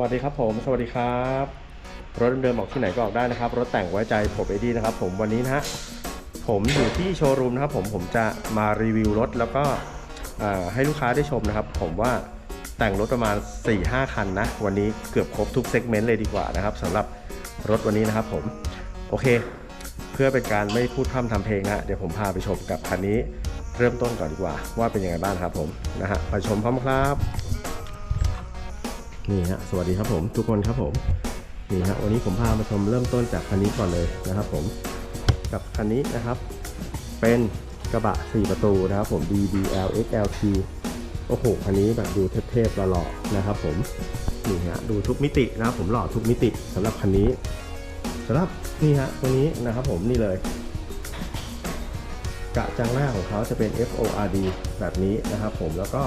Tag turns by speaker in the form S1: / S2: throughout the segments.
S1: วัสดีครับผม สวัสดีครับ รถเดิมๆออกที่ไหนก็ออกได้นะครับ รถแต่งไว้ใจผมเอดีนะครับผมวันนี้นะฮะผมอยู่ที่โชว์รูมนะครับผมผมจะมารีวิวรถแล้วก็ให้ลูกค้าได้ชมนะครับ ผมว่าแต่งรถประมาณ 4-5 คันนะ วันนี้เกือบครบทุกเซกเมนต์เลยดีกว่านะครับสำหรับรถวันนี้นะครับผมโอเค เพื่อเป็นการไม่พูดพร่ำทำเพลงนะฮะเดี๋ยวผมพาไปชมกับคันนี้เริ่มต้นก่อนดีกว่า ว่าเป็นยังไงบ้างครับผมนะฮะไปชมพร้อมครับ นี่ฮะสวัสดีครับผมทุกคนครับผมนี่ฮะวันนี้ผมพามาชมเริ่มต้นจากคันนี้ก่อนเลยนะครับผมกับคันนี้นะครับเป็นกระบะ 4 ประตูนะครับผม DBL XLT โอ้โหคันนี้แบบดูเทพๆหล่อๆนะครับผมนี่ฮะดูทุกมิตินะครับผมหล่อทุกมิติสำหรับคันนี้สำหรับนี่ฮะตัวนี้นะครับผมนี่เลยกระจังหน้าของเขาจะเป็น FORD แบบนี้นะครับผมแล้วก็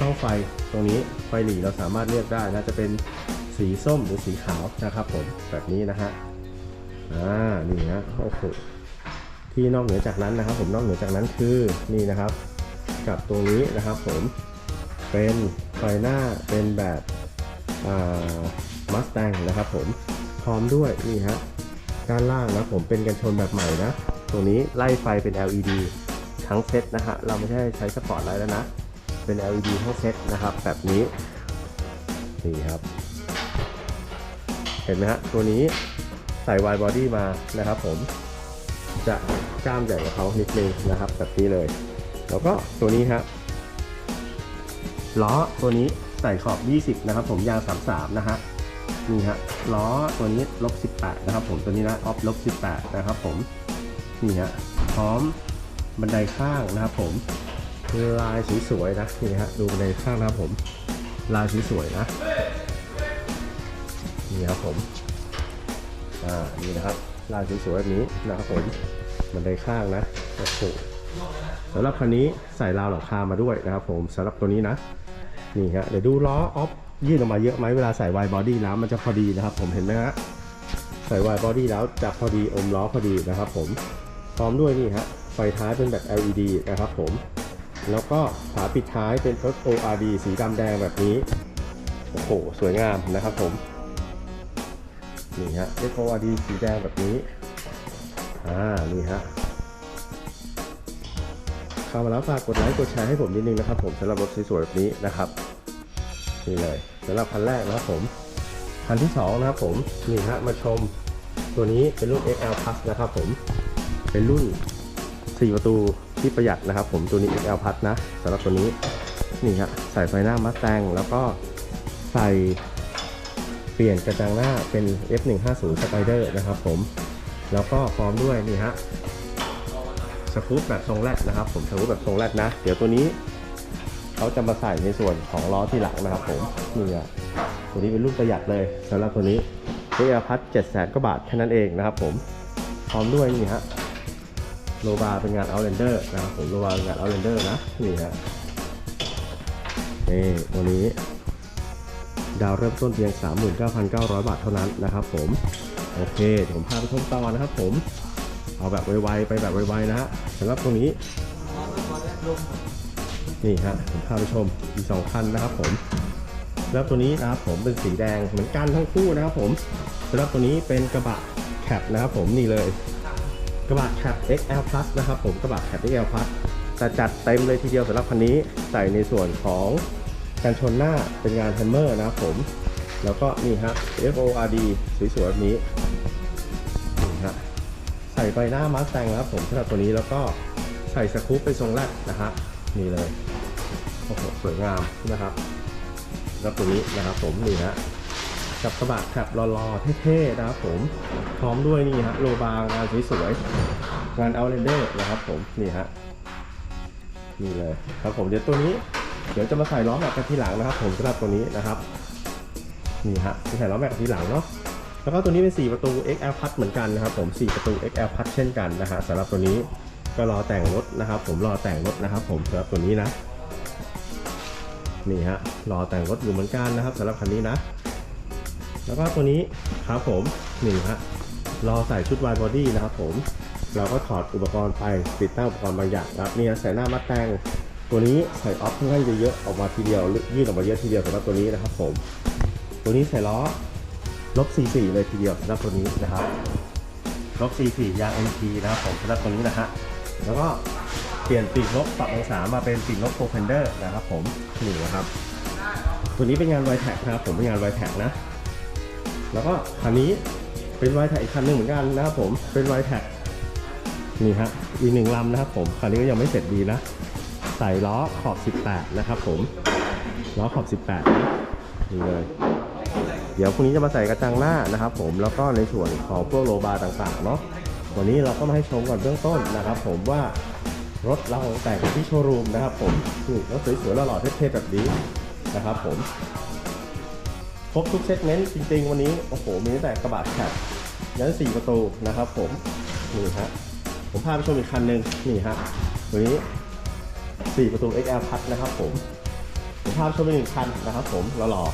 S1: ช่องไฟตรงนี้ไฟหลีเราสามารถเลือกได้นะจะเป็นสีส้มหรือสีขาวนะครับผมแบบนี้นะฮะอ่านี่ฮะโอ้โหที่นอกเหนือจากนั้นนะครับ ผมนอกเหนือจากนั้นคือนี่นะครับ กับตรงนี้นะครับ ผมเป็นไฟหน้าเป็นแบบมัสแตงนะครับ ผมพร้อมด้วยนี่ฮะด้านล่างนะผมเป็นกันชนแบบใหม่นะ ตรงนี้ไล่ไฟเป็น LED ทั้งเซตนะฮะเราไม่ใช่ใช้สปอร์ตไลท์แล้วนะ เป็น LED ทั้งเซตนะครับ แบบนี้นี่ครับ เห็นไหมฮะตัวนี้ใส่วายบอดี้มานะครับ ผมจะกล้ามใหญ่กว่าเขานิดนึงนะครับ แบบนี้เลย แล้วก็ตัวนี้ครับล้อตัวนี้ใส่ขอบ 20 นะครับ ผมยาง 33 นะฮะนี่ฮะล้อตัวนี้ลบ18 นะครับ ผมตัวนี้นะออฟลบ18 นะครับ ผมนี่ฮะพร้อมบันไดข้างนะครับ ผม ลายสวยๆนะนี่ฮะดูบันข้างนะครับผม ลายสวยๆนะนี่ครับผมอ่านี่นะครับลายสวยๆแบบนี้นะครับผมบันไดข้างนะโอ้โหสำหรับคันนี้ใส่ราวหลังคามาด้วยนะครับผมสำหรับตัวนี้นะนี่ฮะเดี๋ยวดูล้อออฟยื่นออกมาเยอะไหมเวลาใส่ไวบอดี้แล้วมันจะพอดีนะครับ ผมเห็นไหมฮะใส่วายบอดี้แล้วจะพอดีอมล้อพอดีนะครับ ผมพร้อมด้วยนี่ฮะไฟท้ายเป็นแบบ LED นะครับผม แล้วก็ฝาปิดท้ายเป็นรถ ORD สีดำแดงแบบนี้ โอ้โห สวยงามนะครับผม นี่ฮะ FORD สีแดงแบบนี้ อ่า นี่ฮะเข้ามาแล้วฝากกดไลค์กดแชร์ให้ผมนิดนึงนะครับผมสำหรับรถสวยๆแบบนี้นะครับ นี่เลยสำหรับคันแรกนะครับผม คันที่2นะครับผม นี่ฮะ มาชมตัวนี้เป็นรุ่น XL Plus นะครับผม เป็นรุ่น 4 ประตู ที่ประหยัดนะครับ ผมตัวนี้ XL p l u นะสำหรับตัวนี้นี่ฮะใส่ไฟหน้ามาสแตงแล้วก็ใส่เปลี่ยนกระจังหน้าเป็น F150 Spider นะครับผมแล้วก็พร้อมด้วยนี่ฮะสกู๊ปแบบทรงแรดนะครับ ผมสกู๊ปแบบทรงแรดนะ เดี๋ยวตัวนี้เขาจะมาใส่ในส่วนของล้อที่หลังนะครับผมนี่ฮะตัวนี้เป็นรุ่นประหยัดเลยสำหรับตัวนี้เรียพัด7 0 0 0 0กว่าบาทแค่นั้นเองนะครับผมพร้อมด้วยนี่ฮะ โลบาเป็นงาน Outlander นะครับผมโลบาเป็นงาน Outlander นะนี่ฮะนี่ตัวนี้ ดาวเริ่มต้นเพียง 39,900 บาทเท่านั้นนะครับผม โอเคเดี๋ยวผมพาไปชมต่อนะครับผม เอาแบบไวๆไปแบบไวๆนะฮะสำหรับตรงนี้ นี่ฮะผมพาไปชมอีกสองคันนะครับผมแล้วตัวนี้นะครับผมเป็นสีแดงเหมือนกันทั้งคู่นะครับผมสำหรับตัวนี้เป็นกระบะแคปนะครับผมนี่เลย กระบะแคป XL Plus นะครับผมกระบะแคป XL Plus แต่จัดเต็มเลยทีเดียวสำหรับคันนี้ใส่ในส่วนของการชนหน้าเป็นงานแฮมเมอร์นะครับผม แล้วก็นี่ฮะ FORD สวยๆแบบนี้นี่ฮะใส่ไฟหน้ามาสแตงนะครับผมสำหรับตัวนี้แล้วก็ใส่สกู๊ปเป็นทรงแรกนะฮะนี่เลยโอ้โหสวยงามนะครับแล้วตัวนี้นะครับผมนี่ฮะ กับกระบะแคปรอๆเท่ๆนะครับผมพร้อมด้วยนี่ฮะโลบางงานสวยๆงานเอาเรนเดอร์นะครับผมนี่ฮะนี่เลยครับผมเดี๋ยวตัวนี้ เดี๋ยวจะมาใส่ล้อแม็กกันทีหลังนะครับ ผมสำหรับตัวนี้นะครับนี่ฮะจะใส่ล้อแม็กกันทีหลังเนาะแล้วก็ตัวนี้เป็น 4 ประตู XL พัดเหมือนกันนะครับผม 4 ประตู XL พัดเช่นกันนะฮะสำหรับตัวนี้ก็รอแต่งรถนะครับ ผมรอแต่งรถนะครับ ผมสำหรับตัวนี้นะนี่ฮะรอแต่งรถอยู่เหมือนกันนะครับสำหรับคันนี้นะ แล้วก็ตัวนี้ครับผมนี่ฮะรอใส่ชุดวายบอดี้นะครับผม เราก็ถอดอุปกรณ์ไปติดตั้งอุปกรณ์บางอย่างครับนี่ฮะใส่หน้ามาแต่งตัวนี้ใส่ออฟค่อนข้างจะเยอะออกมาทีเดียวยื่นออกมาเยอะทีเดียวสำหรับตัวนี้นะครับผม ตัวนี้ใส่ล้อลบ44เลยทีเดียวสำหรับตัวนี้นะครับลบ44ยาง MT นะครับผมสำหรับตัวนี้นะฮะแล้วก็เปลี่ยนปีกลบปรับองศามาเป็นปีกลบโปรเพนเดอร์นะครับผมนี่นะครับ ตัวนี้เป็นงานไวแท็กนะครับผมเป็นงานไวแท็กนะ แล้วก็คันนี้เป็นไวแท็กอีกคันหนึ่งเหมือนกันนะครับผมเป็นไวแท็กนี่ฮะอีกหนึ่งลำนะครับผมคันนี้ก็ยังไม่เสร็จดีนะ ใส่ล้อขอบ 18 นะครับผมล้อขอบ 18นะนี่เลย เดี๋ยวพรุ่งนี้จะมาใส่กระจังหน้านะครับผมแล้วก็ในส่วนของพวกโลบาร์ต่างๆเนาะวันนี้เราก็มาให้ชมก่อนเบื้องต้นนะครับ ผมว่ารถเราแต่งที่โชว์รูมนะครับผมนี่รถสวยๆหล่อๆเท่ๆแบบนี้นะครับผม ครบทุกเซกเมนต์จริง ๆ วันนี้ โอ้โห มีตั้งแต่กระบะแคบยันสี่ประตูนะครับผมนี่ฮะผมพาไปชมอีกคันหนึ่งนี่ฮะวันนี้สี่ประตู XL พัดนะครับผมผมพาไปชมอีกหนึ่งคันนะครับผมหล่อ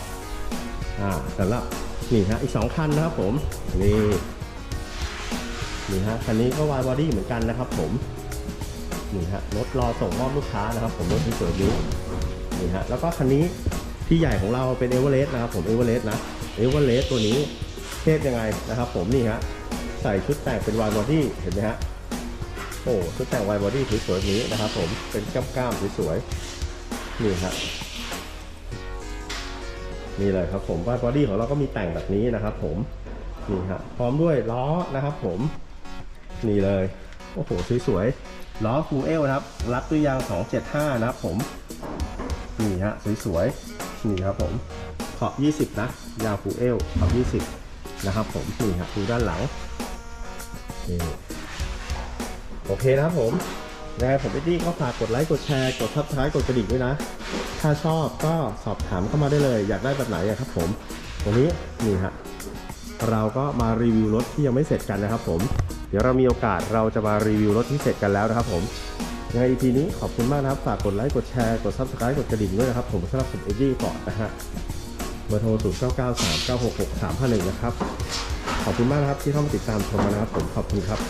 S1: ๆอ่าสำหรับนี่ฮะอีกสองคันนะครับผมนี่นี่ฮะคันนี้ก็วายบอดี้เหมือนกันนะครับผมนี่ฮะรถรอส่งมอบลูกค้านะครับ ผมรถที่สวยนี้นี่ฮะแล้วก็คันนี้ ที่ใหญ่ของเราเป็นเอเวอเรสต์นะครับผมเอเวอเรสต์นะเอเวอเรสต์ตัวนี้เทพยังไงนะครับ ผมนี่ฮะใส่ชุดแต่งเป็นวายบอดี้เห็นไหมฮะโอ้ชุดแต่งวายบอดี้สวยๆนี้นะครับ ผมเป็นกล้ามๆสวยๆนี่ฮะนี่เลยครับผมวายบอดี้ของเราก็มีแต่งแบบนี้นะครับ ผมนี่ฮะพร้อมด้วยล้อนะครับ ผมนี่เลยโอ้โหสวยๆล้อฟูเอลนะครับ รัดด้วยยาง 275 นะครับผมนี่ฮะสวยๆ นี่ครับผมขอบ 20 นะ ยาวฟูเอลขอบ 20 นะครับผมนี่ฮะดูด้านหลังนี่โอเคนะครับผมยังไงผมเอ็ดดี้ก็ฝากกดไลค์ กดแชร์ กดทับท้าย กดกระดิ่งด้วยนะ ถ้าชอบก็สอบถามเข้ามาได้เลย อยากได้แบบไหนครับผม วันนี้นี่ฮะเราก็มารีวิวรถที่ยังไม่เสร็จกันนะครับผม เดี๋ยวเรามีโอกาสเราจะมารีวิวรถที่เสร็จกันแล้วนะครับผม ยังไง EP นี้ขอบคุณมากนะครับ ฝากกดไลค์ กดแชร์ กด Subscribe กดกระดิ่งด้วยนะครับ ผมสำหรับผมเอ็ดดี้ก่อนนะฮะเบอร์โทร 0 9 9 3 9 6 6 3 5 1 นะครับ ขอบคุณมากนะครับที่เข้ามาติดตามชมนะครับ ผมขอบคุณครับ